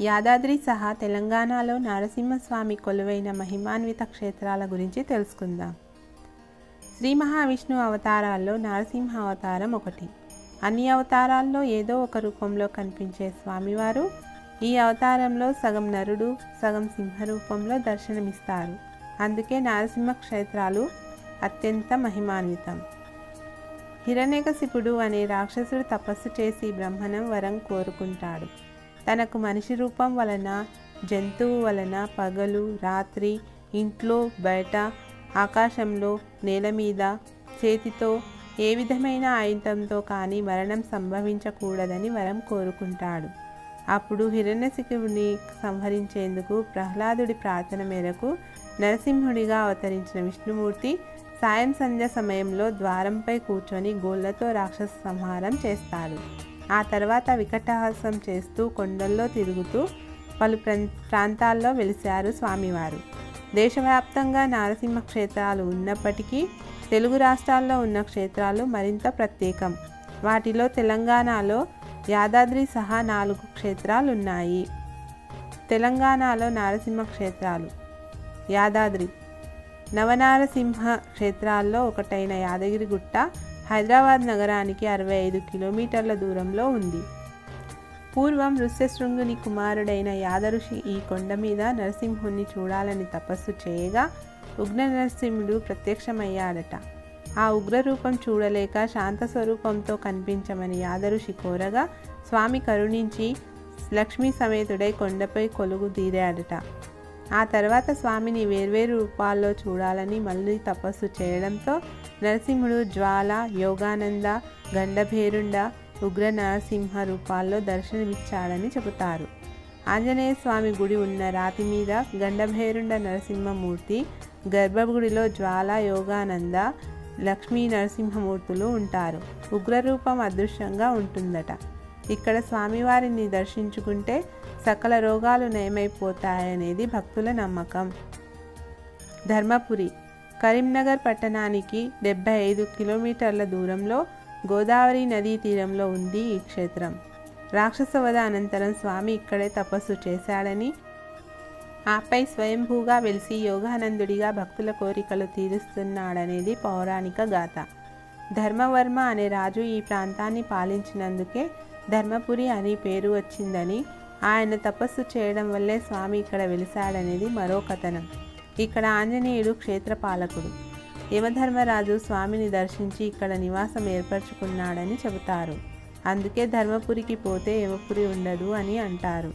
యాదాద్రి సహా తెలంగాణలో నరసింహస్వామి కొలువైన మహిమాన్విత క్షేత్రాల గురించి తెలుసుకుందాం. శ్రీ మహావిష్ణు అవతారాల్లో నరసింహ అవతారం ఒకటి. అన్ని అవతారాల్లో ఏదో ఒక రూపంలో కనిపించే స్వామివారు ఈ అవతారంలో సగం నరుడు సగం సింహ రూపంలో దర్శనమిస్తారు. అందుకే నరసింహ క్షేత్రాలు అత్యంత మహిమాన్వితం. హిరణ్యకశిపుడు అనే రాక్షసుడు తపస్సు చేసి బ్రహ్మణం వరం కోరుకుంటాడు. తనకు మనిషి రూపం వలన జంతువు వలన పగలు రాత్రి ఇంట్లో బయట ఆకాశంలో నేల మీద చేతితో ఏ విధమైన ఆయుధంతో కానీ మరణం సంభవించకూడదని వరం కోరుకుంటాడు. అప్పుడు హిరణ్యశిఖుడిని సంహరించేందుకు ప్రహ్లాదుడి ప్రార్థన మేరకు నరసింహుడిగా అవతరించిన విష్ణుమూర్తి సాయం సంధ్య సమయంలో ద్వారంపై కూర్చొని గోళ్ళతో రాక్షస సంహారం చేస్తాడు. ఆ తర్వాత వికటహాసం చేస్తూ కొండల్లో తిరుగుతూ పలు ప్రాంతాల్లో వెలిశారు స్వామివారు. దేశవ్యాప్తంగా నారసింహ క్షేత్రాలు ఉన్నప్పటికీ తెలుగు రాష్ట్రాల్లో ఉన్న క్షేత్రాలు మరింత ప్రత్యేకం. వాటిలో తెలంగాణలో యాదాద్రి సహా నాలుగు క్షేత్రాలు ఉన్నాయి తెలంగాణలో నారసింహ క్షేత్రాలు యాదాద్రి. నవనారసింహ క్షేత్రాల్లో ఒకటైన యాదగిరిగుట్ట హైదరాబాద్ నగరానికి అరవై ఐదు కిలోమీటర్ల దూరంలో ఉంది. పూర్వం ఋష్యశృంగుని కుమారుడైన యాదఋషి ఈ కొండ మీద నరసింహుణ్ణి చూడాలని తపస్సు చేయగా ఉగ్ర నరసింహుడు ప్రత్యక్షమయ్యాడట. ఆ ఉగ్రరూపం చూడలేక శాంత స్వరూపంతో కనిపించమని యాదఋషి కోరగా స్వామి కరుణించి లక్ష్మీ సమేతుడై కొండపై కొలుగు తీరాడట. ఆ తర్వాత స్వామిని వేర్వేరు రూపాల్లో చూడాలని మళ్ళీ తపస్సు చేయడంతో నరసింహుడు జ్వాల యోగానంద గండభేరుండ ఉగ్ర నరసింహ రూపాల్లో దర్శనమిచ్చాడని చెబుతారు. ఆంజనేయ స్వామి గుడి ఉన్న రాతి మీద గండభేరుండ నరసింహమూర్తి గర్భగుడిలో జ్వాల యోగానంద లక్ష్మీ నరసింహమూర్తులు ఉంటారు. ఉగ్రరూపం అదృశ్యంగా ఉంటుందట. ఇక్కడ స్వామివారిని దర్శించుకుంటే సకల రోగాలు నయమైపోతాయనేది భక్తుల నమ్మకం. ధర్మపురి కరీంనగర్ పట్టణానికి డెబ్బై ఐదు కిలోమీటర్ల దూరంలో గోదావరి నదీ తీరంలో ఉంది ఈ క్షేత్రం. రాక్షసవధ అనంతరం స్వామి ఇక్కడే తపస్సు చేశాడని ఆపై స్వయంభూగా వెలిసి యోగానందుడిగా భక్తుల కోరికలు తీరుస్తున్నాడనేది పౌరాణిక గాథ. ధర్మవర్మ అనే రాజు ఈ ప్రాంతాన్ని పాలించినందుకే ధర్మపురి అని పేరు వచ్చిందని ఆయన తపస్సు చేయడం వల్లే స్వామి ఇక్కడ వెలిశాడనేది మరో కథనం. ఇక్కడ ఆంజనేయుడు క్షేత్రపాలకుడు. యమధర్మరాజు స్వామిని దర్శించి ఇక్కడ నివాసం ఏర్పరచుకున్నాడని చెబుతారు. అందుకే ధర్మపురికి పోతే యమపురి ఉండదు అని అంటారు.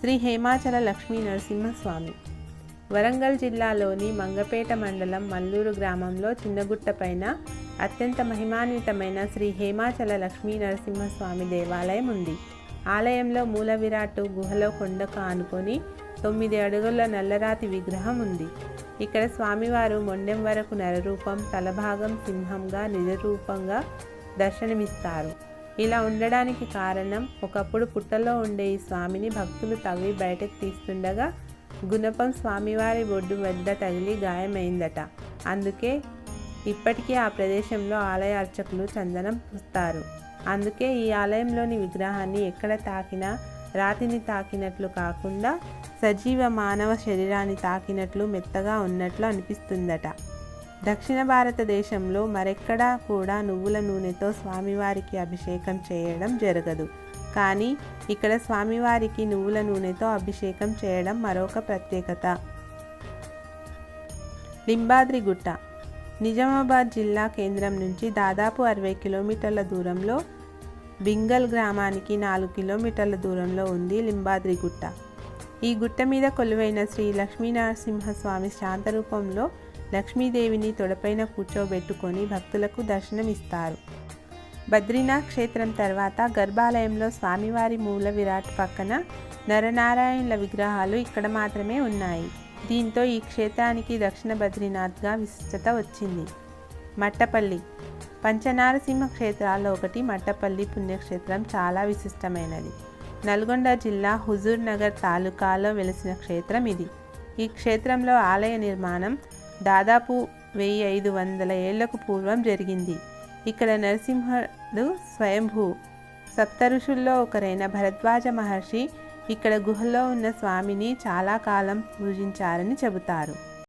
శ్రీ హేమాచల లక్ష్మీ నరసింహస్వామి. వరంగల్ జిల్లాలోని మంగపేట మండలం మల్లూరు గ్రామంలో చిన్నగుట్టపైన అత్యంత మహిమాన్వితమైన శ్రీ హేమాచల లక్ష్మీ నరసింహస్వామి దేవాలయం ఉంది. ఆలయంలో మూల విరాట్టు గుహలో కొండకు ఆనుకొని తొమ్మిది అడుగుల నల్లరాతి విగ్రహం ఉంది. ఇక్కడ స్వామివారు మొండెం వరకు నరరూపం తలభాగం సింహంగా నిజరూపంగా దర్శనమిస్తారు. ఇలా ఉండడానికి కారణం ఒకప్పుడు పుట్టలో ఉండే ఈ స్వామిని భక్తులు తవ్వి బయటకు తీస్తుండగా గుణపం స్వామివారి బొడ్డు వద్ద తగిలి గాయమైందట. అందుకే ఇప్పటికీ ఆ ప్రదేశంలో ఆలయ అర్చకులు చందనం పూస్తారు. అందుకే ఈ ఆలయంలోని విగ్రహాన్ని ఎక్కడ తాకినా రాతిని తాకినట్లు కాకుండా సజీవ మానవ శరీరాన్ని తాకినట్లు మెత్తగా ఉన్నట్లు అనిపిస్తుందట. దక్షిణ భారతదేశంలో మరెక్కడా కూడా నువ్వుల నూనెతో స్వామివారికి అభిషేకం చేయడం జరగదు. కానీ ఇక్కడ స్వామివారికి నువ్వుల నూనెతో అభిషేకం చేయడం మరొక ప్రత్యేకత. లింబాద్రి గుట్ట నిజామాబాద్ జిల్లా కేంద్రం నుంచి దాదాపు అరవై కిలోమీటర్ల దూరంలో బింగల్ గ్రామానికి నాలుగు కిలోమీటర్ల దూరంలో ఉంది లింబాద్రి గుట్ట. ఈ గుట్ట మీద కొలువైన శ్రీ లక్ష్మీనరసింహస్వామి శాంతరూపంలో లక్ష్మీదేవిని తొడపైన కూర్చోబెట్టుకొని భక్తులకు దర్శనమిస్తారు. బద్రీనాథ్ క్షేత్రం తర్వాత గర్భాలయంలో స్వామివారి మూల విరాట్ పక్కన నరనారాయణుల విగ్రహాలు ఇక్కడ మాత్రమే ఉన్నాయి. దీంతో ఈ క్షేత్రానికి దక్షిణ బద్రీనాథ్గా విశిష్టత వచ్చింది. మట్టపల్లి. పంచనారసింహ క్షేత్రాల్లో ఒకటి మట్టపల్లి పుణ్యక్షేత్రం చాలా విశిష్టమైనది. నల్గొండ జిల్లా హుజూర్ నగర్ తాలూకాలో వెలిసిన క్షేత్రం ఇది. ఈ క్షేత్రంలో ఆలయ నిర్మాణం దాదాపు వెయ్యి ఐదు వందల ఏళ్ళకు పూర్వం జరిగింది. ఇక్కడ నరసింహుడు స్వయంభూ. సప్త ఋషుల్లో ఒకరైన భరద్వాజ మహర్షి ఇక్కడ గుహలో ఉన్న స్వామిని చాలా కాలం పూజించారని చెబుతారు.